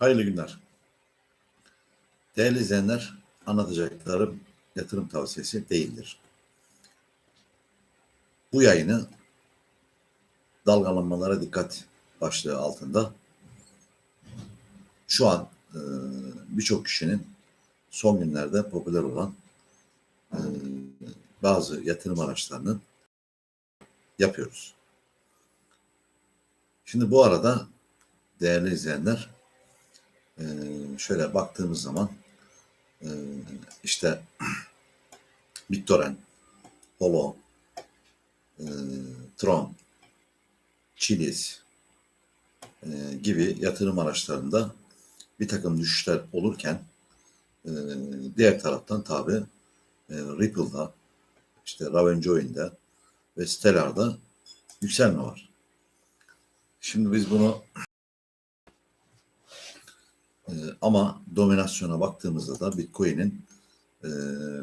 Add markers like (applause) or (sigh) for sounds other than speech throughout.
Hayırlı günler. Değerli izleyenler, anlatacaklarım yatırım tavsiyesi değildir. Bu yayını dalgalanmalara dikkat başlığı altında şu an e, birçok kişinin son günlerde popüler olan e, bazı yatırım araçlarının yapıyoruz. Şimdi bu arada değerli izleyenler e, şöyle baktığımız zaman e, işte (clears throat) BitTorrent, Holo, e, Tron, Chiliz e, gibi yatırım araçlarında bir takım düşüşler olurken diğer taraftan tabi Ripple'da, işte Ravenjoin'de ve Stellar'da yükselme var. Şimdi biz bunu e, ama dominasyona baktığımızda da Bitcoin'in e,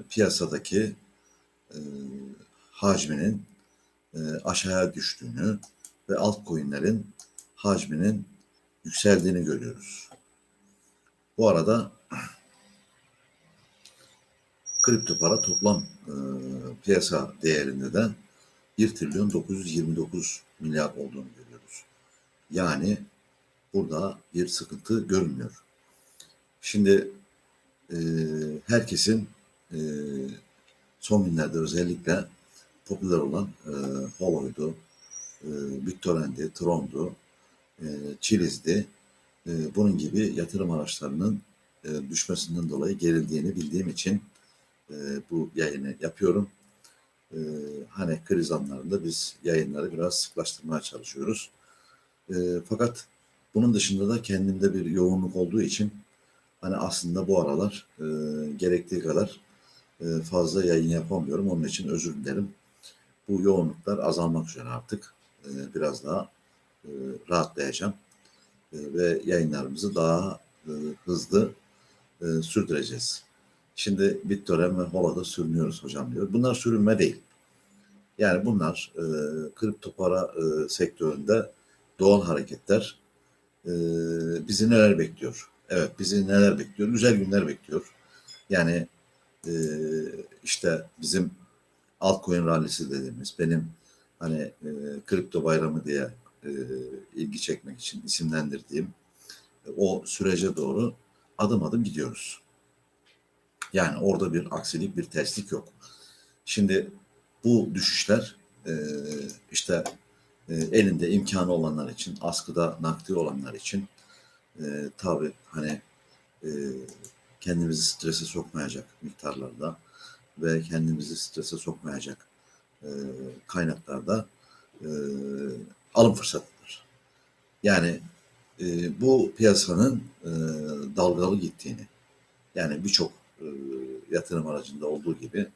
piyasadaki e, hacminin e, aşağıya düştüğünü ve altcoin'lerin hacminin yükseldiğini görüyoruz. Bu arada kripto para toplam e, piyasa değerinde de 1 trilyon 929 milyar olduğunu görüyoruz. Yani burada bir sıkıntı görünmüyor. Şimdi e, herkesin e, son günlerde özellikle popüler olan e, Holo'ydu, e, BitTorrent'di, Tron'du, e, Chiliz'di. E, bunun gibi yatırım araçlarının e, düşmesinden dolayı gerildiğini bildiğim için e, bu yayını yapıyorum. E, hani kriz anlarında biz yayınları biraz sıklaştırmaya çalışıyoruz. E, fakat bunun dışında da kendimde bir yoğunluk olduğu için hani aslında bu aralar e, gerektiği kadar e, fazla yayın yapamıyorum. Onun için özür dilerim. Bu yoğunluklar azalmak üzere artık. E, biraz daha e, rahatlayacağım. E, ve yayınlarımızı daha e, hızlı e, sürdüreceğiz. Şimdi BitTorrent ve Holo'da sürünüyoruz hocam diyor. Bunlar sürünme değil. Yani bunlar e, kripto para e, sektöründe doğal hareketler. E, bizi neler bekliyor? Evet bizi neler bekliyor? Güzel günler bekliyor. Yani e, işte bizim altcoin rallisi dediğimiz benim hani e, kripto bayramı diye e, ilgi çekmek için isimlendirdiğim e, o sürece doğru adım adım gidiyoruz. Yani orada bir aksilik, bir terslik yok. Şimdi bu düşüşler e, işte e, elinde imkanı olanlar için, askıda nakdi olanlar için e, tabii hani e, kendimizi strese sokmayacak miktarlarda ve kendimizi strese sokmayacak e, kaynaklarda e, alım fırsatıdır. Yani e, bu piyasanın e, dalgalı gittiğini, yani birçok e, yatırım aracında olduğu gibi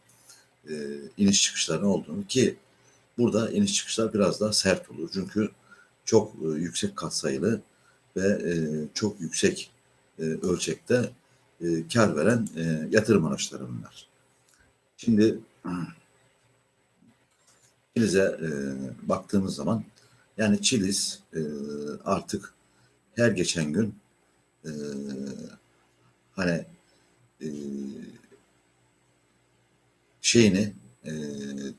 e, iniş çıkışların olduğunu ki burada iniş çıkışlar biraz daha sert olur. Çünkü çok e, yüksek katsayılı ve e, çok yüksek e, ölçekte e, kar veren e, yatırım araçları bunlar. Şimdi Chiliz'e e, baktığımız zaman yani Chiliz e, artık her geçen gün e, hani e, şeyini e,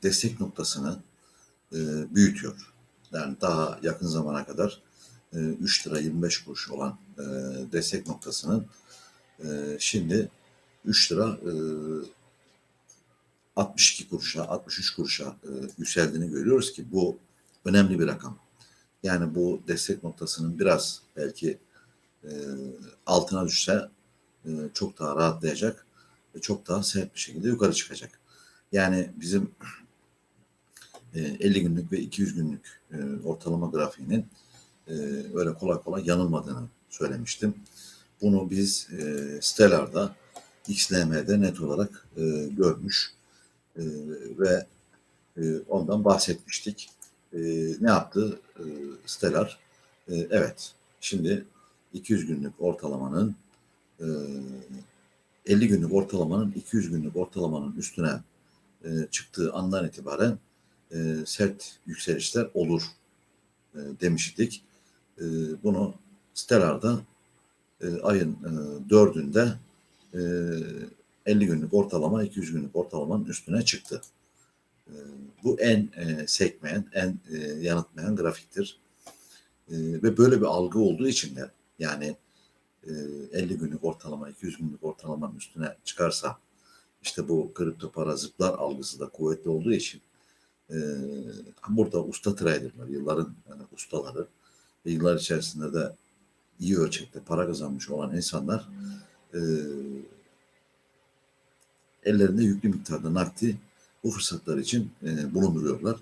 destek noktasını e, büyütüyor. Yani daha yakın zamana kadar e, 3 lira 25 kuruş olan e, destek noktasının e, şimdi 3 lira e, 62 kuruşa, 63 kuruşa e, yükseldiğini görüyoruz ki bu önemli bir rakam. Yani bu destek noktasının biraz belki e, altına düşse e, çok daha rahatlayacak ve çok daha sert bir şekilde yukarı çıkacak. Yani bizim e, 50 günlük ve 200 günlük e, ortalama grafiğinin e, öyle kolay kolay yanılmadığını söylemiştim. Bunu biz e, Stellar'da XLM'de net olarak e, görmüş e, ve e, ondan bahsetmiştik. E, ne yaptı e, Stellar? E, evet, şimdi 200 günlük ortalamanın e, 50 günlük ortalamanın 200 günlük ortalamanın üstüne e, çıktığı andan itibaren e, sert yükselişler olur e, demiştik. E, bunu Stellar'da e, ayın e, 4'ünde e, 50 günlük ortalama 200 günlük ortalamanın üstüne çıktı. E, bu en e, sekmeyen, en e, yanıltmayan grafiktir. E, ve böyle bir algı olduğu için de yani e, 50 günlük ortalama 200 günlük ortalamanın üstüne çıkarsa işte bu kripto para zıplar algısı da kuvvetli olduğu için e, burada usta traderler, yılların yani ustaları yıllar içerisinde de iyi ölçekte para kazanmış olan insanlar e, ellerinde yüklü miktarda nakdi bu fırsatlar için e, bulunduruyorlar.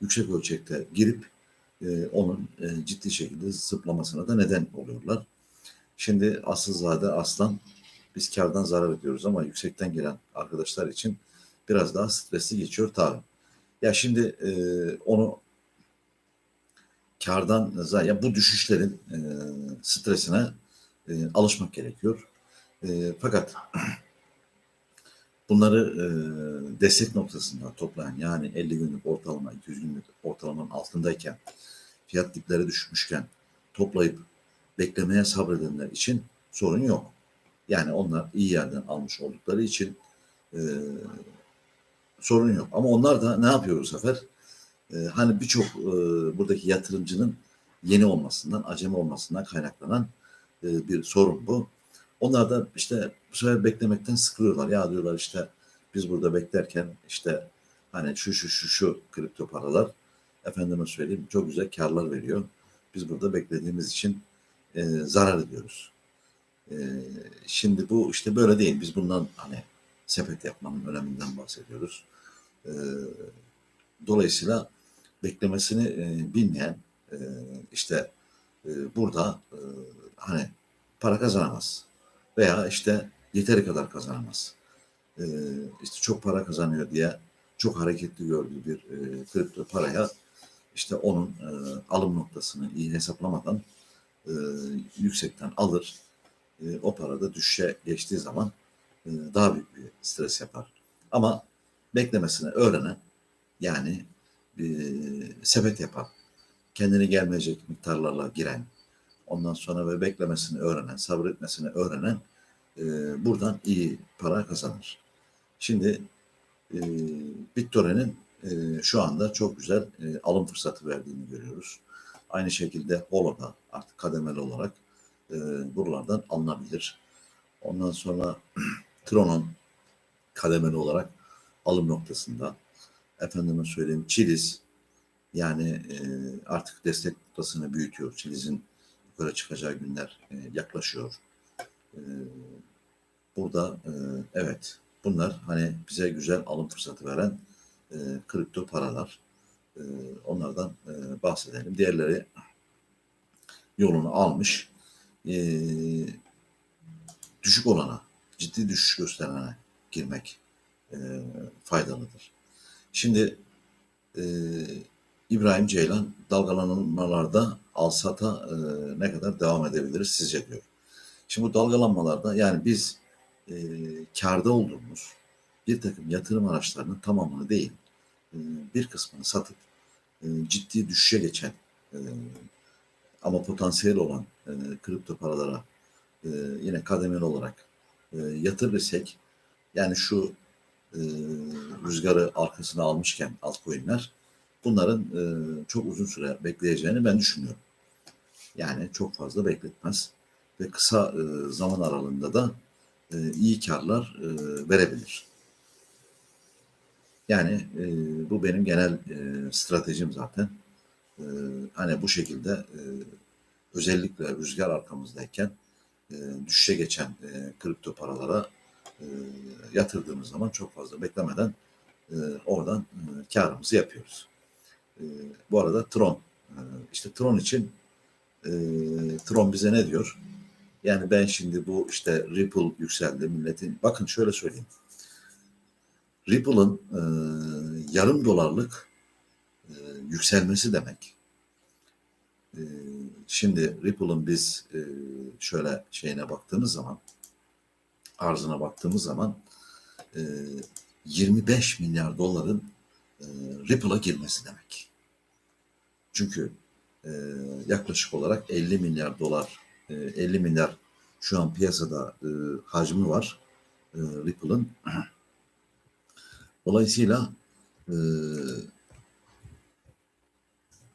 Yüksek ölçekte girip e, onun e, ciddi şekilde zıplamasına da neden oluyorlar. Şimdi Asılzade Aslan biz kardan zarar ediyoruz ama yüksekten gelen arkadaşlar için biraz daha stresli geçiyor tabii. Ya şimdi e, onu kardan ya bu düşüşlerin e, stresine e, alışmak gerekiyor. E, fakat (clears throat) bunları e, destek noktasında toplayan yani 50 günlük ortalama 200 günlük ortalamanın altındayken fiyat dipleri düşmüşken toplayıp beklemeye sabredenler için sorun yok. Yani onlar iyi yerden almış oldukları için e, sorun yok. Ama onlar da ne yapıyor bu sefer? E, hani birçok e, buradaki yatırımcının yeni olmasından, acemi olmasından kaynaklanan e, bir sorun bu. Onlar da işte bu sefer beklemekten sıkılıyorlar. Ya diyorlar işte biz burada beklerken işte hani şu şu şu şu kripto paralar efendime söyleyeyim çok güzel karlar veriyor. Biz burada beklediğimiz için e, zarar ediyoruz. E, şimdi bu işte böyle değil. Biz bundan hani sepet yapmanın öneminden bahsediyoruz. E, dolayısıyla beklemesini e, bilmeyen e, işte e, burada e, hani para kazanamaz veya işte yeteri kadar kazanamaz. E, işte çok para kazanıyor diye çok hareketli gördüğü bir e, kripto paraya işte onun e, alım noktasını iyi hesaplamadan e, yüksekten alır. E, o para da düşüşe geçtiği zaman e, daha büyük bir stres yapar. Ama beklemesini öğrenen yani e, sepet yapan, kendini gelmeyecek miktarlarla giren, ondan sonra ve beklemesini öğrenen, sabretmesini öğrenen e, buradan iyi para kazanır. Şimdi e, BitTorrent'in e, şu anda çok güzel e, alım fırsatı verdiğini görüyoruz. Aynı şekilde Holo'da artık kademeli olarak e, buralardan alınabilir. Ondan sonra (clears throat) Tron'un kademeli olarak alım noktasında efendime söyleyeyim Chiliz yani e, artık destek noktasını büyütüyor. Chiliz'in yukarı çıkacağı günler e, yaklaşıyor. E, burada e, evet bunlar hani bize güzel alım fırsatı veren e, kripto paralar. E, onlardan e, bahsedelim. Diğerleri yolunu almış. E, düşük olana, ciddi düşüş gösterene girmek e, faydalıdır. Şimdi e, İbrahim Ceylan dalgalanmalarda alsata e, ne kadar devam edebiliriz sizce diyor. Şimdi bu dalgalanmalarda yani biz e, karda olduğumuz bir takım yatırım araçlarının tamamını değil e, bir kısmını satıp e, ciddi düşüşe geçen e, ama potansiyel olan e, kripto paralara e, yine kademeli olarak e, yatırırsak yani şu e, rüzgarı arkasına almışken altcoin'ler bunların e, çok uzun süre bekleyeceğini ben düşünüyorum. Yani çok fazla bekletmez ve kısa e, zaman aralığında da iyi karlar verebilir. Yani bu benim genel stratejim zaten. Hani bu şekilde özellikle rüzgar arkamızdayken e, düşüşe geçen kripto paralara e, yatırdığımız zaman çok fazla beklemeden e, oradan e, karımızı yapıyoruz. E, bu arada Tron, işte Tron için Tron bize ne diyor? Yani ben şimdi bu işte Ripple yükseldi milletin. Bakın şöyle söyleyeyim. Ripple'ın e, yarım dolarlık e, yükselmesi demek. E, şimdi Ripple'ın biz e, şöyle şeyine baktığımız zaman arzına baktığımız zaman e, 25 milyar doların e, Ripple'a girmesi demek. Çünkü e, yaklaşık olarak 50 milyar dolar, e, 50 milyar şu an piyasada e, hacmi var e, Ripple'ın. (clears throat) Dolayısıyla e,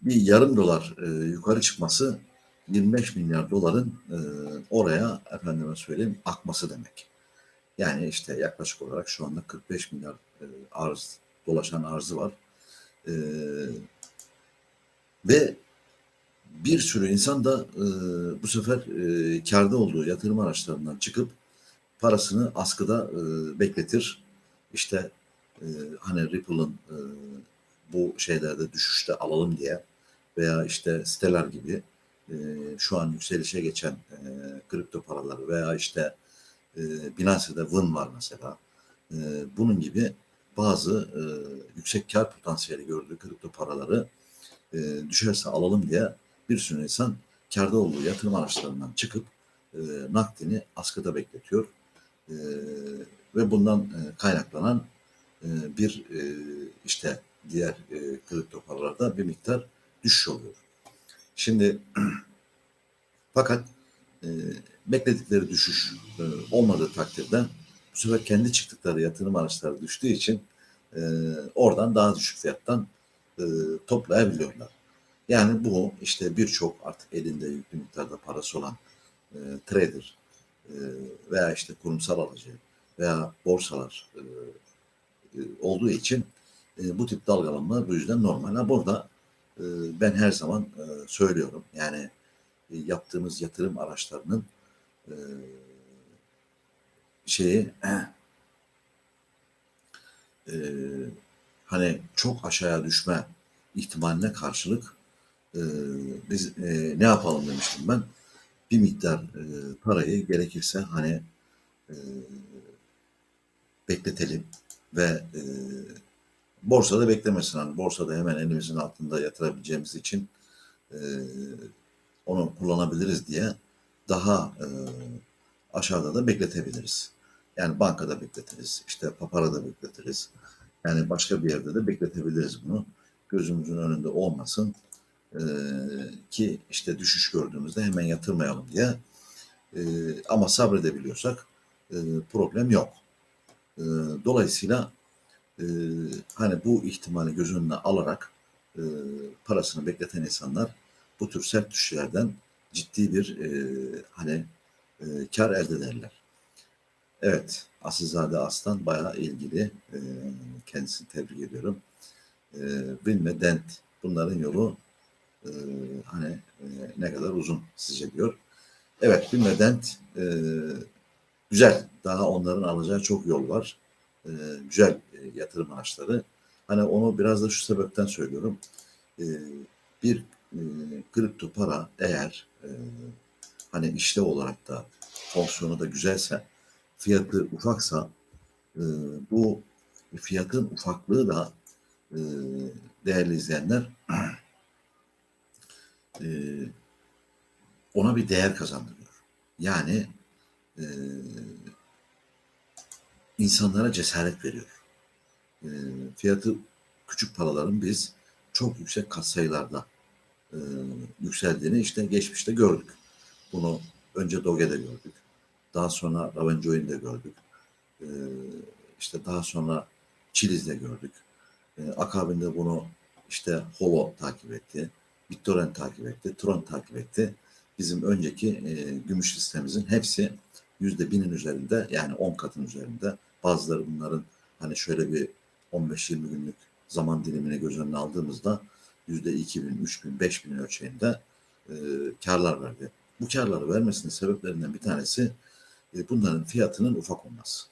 bir yarım dolar e, yukarı çıkması 25 milyar doların e, oraya efendime söyleyeyim akması demek. Yani işte yaklaşık olarak şu anda 45 milyar e, arz dolaşan arzı var. E, ve bir sürü insan da e, bu sefer e, karda olduğu yatırım araçlarından çıkıp parasını askıda bekletir. İşte hani Ripple'ın bu şeylerde düşüşte alalım diye veya işte siteler gibi şu an yükselişe geçen kripto paraları veya işte e, Binance'de Win var mesela. E, bunun gibi bazı e, yüksek kar potansiyeli gördüğü kripto paraları e, düşerse alalım diye bir sürü insan karda olduğu yatırım araçlarından çıkıp e, nakdini askıda bekletiyor. E, ve bundan kaynaklanan bir işte diğer kripto paralarda bir miktar düşüş oluyor. Şimdi (clears throat) fakat bekledikleri düşüş e, olmadığı takdirde bu sefer kendi çıktıkları yatırım araçları düştüğü için e, oradan daha düşük fiyattan e, toplayabiliyorlar. Yani bu işte birçok artık elinde yüklü miktarda parası olan e, trader e, veya işte kurumsal alıcı veya borsalar e, e, olduğu için e, bu tip dalgalanma bu yüzden normal. Ha, burada e, ben her zaman e, söylüyorum yani e, yaptığımız yatırım araçlarının e, şeyi e, hani çok aşağıya düşme ihtimaline karşılık e, biz e, ne yapalım demiştim ben. Bir miktar e, parayı gerekirse hani e, bekletelim ve e, borsada beklemesin. Hani borsada hemen elimizin altında yatırabileceğimiz için e, onu kullanabiliriz diye daha e, aşağıda da bekletebiliriz. Yani bankada bekletiriz, işte paparada bekletiriz. Yani başka bir yerde de bekletebiliriz bunu. Gözümüzün önünde olmasın e, ki işte düşüş gördüğümüzde hemen yatırmayalım diye. E, ama sabredebiliyorsak e, problem yok. E, dolayısıyla e, hani bu ihtimali göz önüne alarak e, parasını bekleten insanlar bu tür sert düşüşlerden ciddi bir e, hani e, kar elde ederler. Evet, Asilzade Aslan bayağı ilgili. E, kendisini tebrik ediyorum. E, Win ve Dent bunların yolu e, hani e, ne kadar uzun sizce diyor. Evet, Win ve Dent e, güzel. Daha onların alacağı çok yol var. E, güzel e, yatırım araçları. Hani onu biraz da şu sebepten söylüyorum. E, bir e, kripto para eğer e, hani işlev olarak da fonksiyonu da güzelse fiyatı ufaksa e, bu fiyatın ufaklığı da e, değerli izleyenler (clears throat) e, ona bir değer kazandırıyor. Yani e, insanlara cesaret veriyor. E, fiyatı küçük paraların biz çok yüksek katsayılarda e, yükseldiğini işte geçmişte gördük. Bunu önce Doge'de gördük. Daha sonra Ravenjoin'de gördük. E, işte daha sonra Chiliz'de gördük. E, akabinde bunu işte Holo takip etti. BitTorrent takip etti. Tron takip etti. Bizim önceki e, gümüş listemizin hepsi yüzde binin üzerinde yani 10 katın üzerinde. Bazıları bunların hani şöyle bir 15-20 günlük zaman dilimini göz önüne aldığımızda yüzde 2000, 3000, 5000 ölçeğinde e, karlar verdi. Bu karları vermesinin sebeplerinden bir tanesi e, bunların fiyatının ufak olması.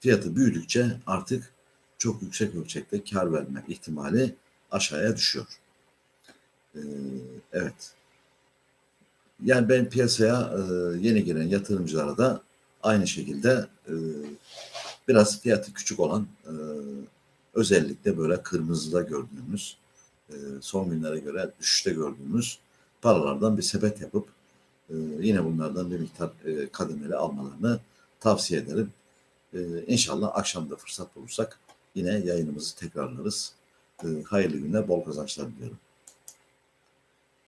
Fiyatı büyüdükçe artık çok yüksek ölçekte kar verme ihtimali aşağıya düşüyor. E, evet. Yani ben piyasaya e, yeni giren yatırımcılara da aynı şekilde e, biraz fiyatı küçük olan e, özellikle böyle kırmızıda gördüğümüz e, son günlere göre düşüşte gördüğümüz paralardan bir sepet yapıp e, yine bunlardan bir miktar e, kademeli almalarını tavsiye ederim. E, inşallah akşam da fırsat bulursak yine yayınımızı tekrarlarız. E, hayırlı günler, bol kazançlar diliyorum.